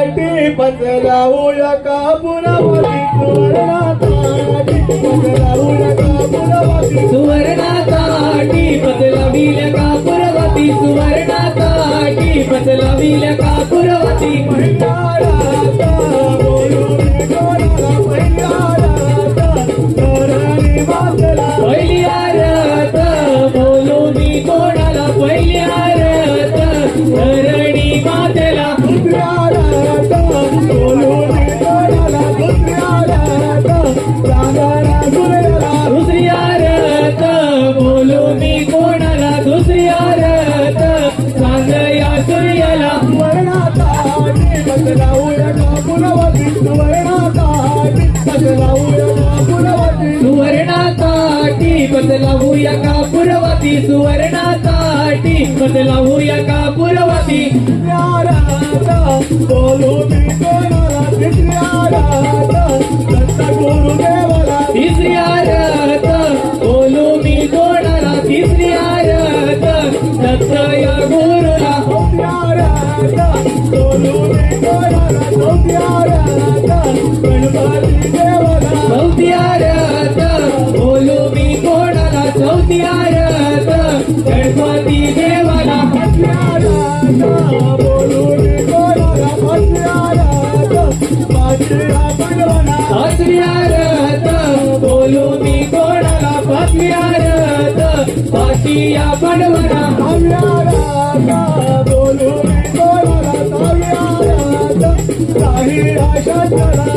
ताटी पचलावूया कापुरावती सुवर्णाताटी पचलावूया कापुरावती सुवर्णाताटी बदलविल्या कापुरवती सुवर्णाताटी बदलविल्या कापुरवती कापुरावती सुवर्णाताटी बदलावूया का पुरवती? सुवर्णाताटी बदलावूया का पुरवती? राधा बोलू मी कोणाला? राधा दत्त गुरुदेवाला. तिसरी आरत बोलू मी कोणाला? तिसरी आरत दत्त या गुरुला. चौथ्या राधा बोलू मी कोणाला? या पडवना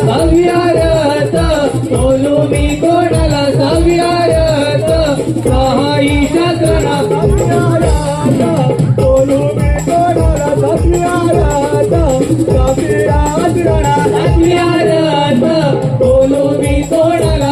सहाव्या राधा बोलू मी कोणाला सहाव्या राधा काही बोलू मी कोणाला बोलू मी कोणाला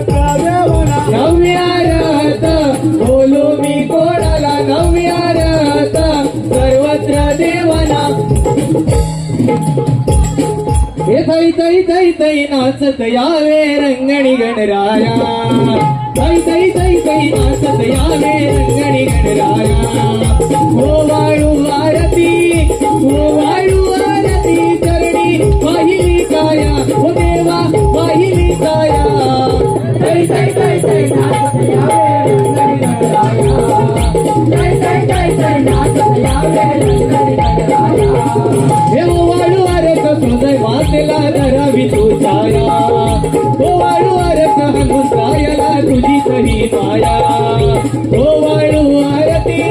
हे तै तै तै तै नाचत यावे रंगणी गणराया तै तै तै तै नाचत यावे रंगणी गणराया हो हृदय धरावी तो छाया हो वाळू आरत तुझी सही माया. हो वाळू आरती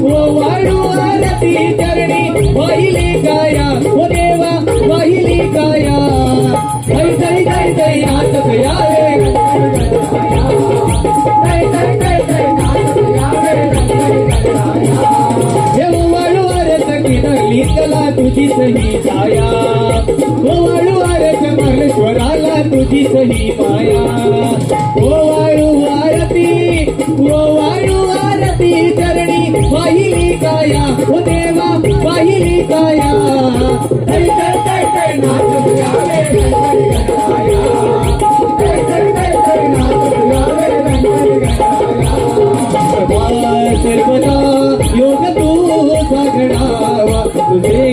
हो वाळू आरती चरणी वाहिली काया. हो देवा वाहिली काया. जय जय जय जय नाचत यावे जय जय तुझी सही छाया हो वाळू तुझी सही माया. आरती हो आरती चरणी वाहिली काया. हो देवा वाहिली काया.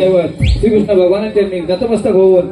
दैवत श्रीकृष्ण भगवानांच्या नतमस्तक होऊन